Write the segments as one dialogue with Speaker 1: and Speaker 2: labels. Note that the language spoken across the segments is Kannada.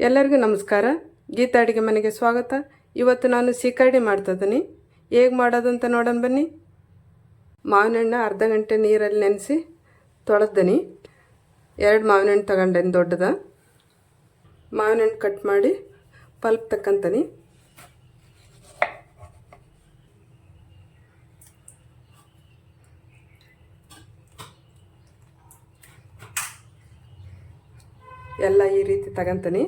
Speaker 1: ಎಲ್ಲರಿಗೂ ನಮಸ್ಕಾರ. ಗೀತಾ ಅಡುಗೆ ಮನೆಗೆ ಸ್ವಾಗತ. ಇವತ್ತು ನಾನು ಸೀಕರ್ಡಿ ಮಾಡ್ತಿದ್ದೀನಿ ಹೇಗೆ ಮಾಡೋದು ಅಂತ ನೋಡೋಣ ಬನ್ನಿ. ಮಾವಿನ ಹಣ್ಣು ಅರ್ಧ ಗಂಟೆ ನೀರಲ್ಲಿ ನೆನೆಸಿ ತೊಳೆದನಿ ಎರಡು ಮಾವಿನ ಹಣ್ಣು ತಗೊಂಡೇನಿ ದೊಡ್ಡದ. ಮಾವಿನ ಹಣ್ಣು ಕಟ್ ಮಾಡಿ, ಪಲ್ಪ್ ತಕ್ಕಂತೀನಿ. ಎಲ್ಲ ಈ ರೀತಿ ತಗೊಂತೀನಿ.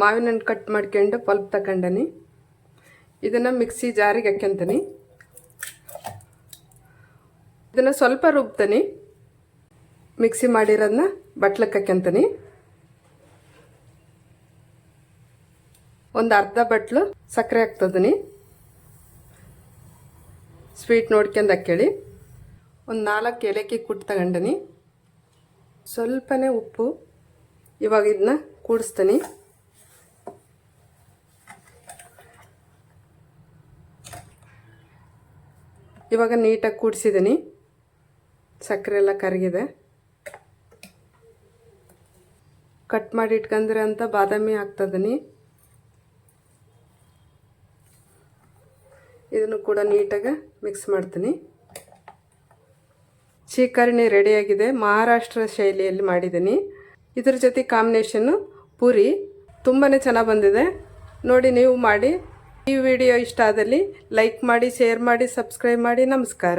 Speaker 1: ಮಾವಿನ ಹಣ್ಣು ಕಟ್ ಮಾಡ್ಕೊಂಡು ಪಲ್ಪ್ ತಗೊಂಡನಿ. ಇದನ್ನು ಮಿಕ್ಸಿ ಜಾರಿಗೆ ಹಾಕ್ಯಂತೀನಿ. ಇದನ್ನು ಸ್ವಲ್ಪ ರುಬ್ತೀನಿ. ಮಿಕ್ಸಿ ಮಾಡಿರೋದನ್ನ ಬಟ್ಲಕ್ಕೆ ಹಾಕ್ಯಂತೀನಿ. ಒಂದು ಅರ್ಧ ಬಟ್ಲು ಸಕ್ಕರೆ ಹಾಕ್ತದೀನಿ ಸ್ವೀಟ್ ನೋಡ್ಕೊಂಡು ಹಾಕೇಳಿ ಒಂದು ನಾಲ್ಕು ಏಲಕ್ಕಿ ಕುಟ್ಟು ತಗೊಂಡನಿ. ಸ್ವಲ್ಪನೇ ಉಪ್ಪು. ಇವಾಗ ಇದನ್ನ ಕೂಡಿಸ್ತೀನಿ. ಇವಾಗ ನೀಟಾಗಿ ಕೂಡಿಸಿದ್ದೀನಿ. ಸಕ್ಕರೆ ಎಲ್ಲ ಕರಗಿದೆ. ಕಟ್ ಮಾಡಿ ಇಟ್ಕೊಂಡ್ರೆ ಅಂತ ಬಾದಾಮಿ ಹಾಕ್ತದೀನಿ ಇದನ್ನು ಕೂಡ ನೀಟಾಗಿ ಮಿಕ್ಸ್ ಮಾಡ್ತೀನಿ. ಚೀಕರಣಿ ರೆಡಿಯಾಗಿದೆ ಮಹಾರಾಷ್ಟ್ರ ಶೈಲಿಯಲ್ಲಿ ಮಾಡಿದ್ದೀನಿ. ಇದ್ರ ಜೊತೆ ಕಾಂಬಿನೇಷನ್ನು ಪೂರಿ ತುಂಬಾ ಚೆನ್ನಾಗಿ ಬಂದಿದೆ. ನೋಡಿ ನೀವು ಮಾಡಿ ಈ ವಿಡಿಯೋ ಇಷ್ಟ ಆದಲ್ಲಿ ಲೈಕ್ ಮಾಡಿ ಶೇರ್ ಮಾಡಿ ಸಬ್ಸ್ಕ್ರೈಬ್ ಮಾಡಿ. ನಮಸ್ಕಾರ.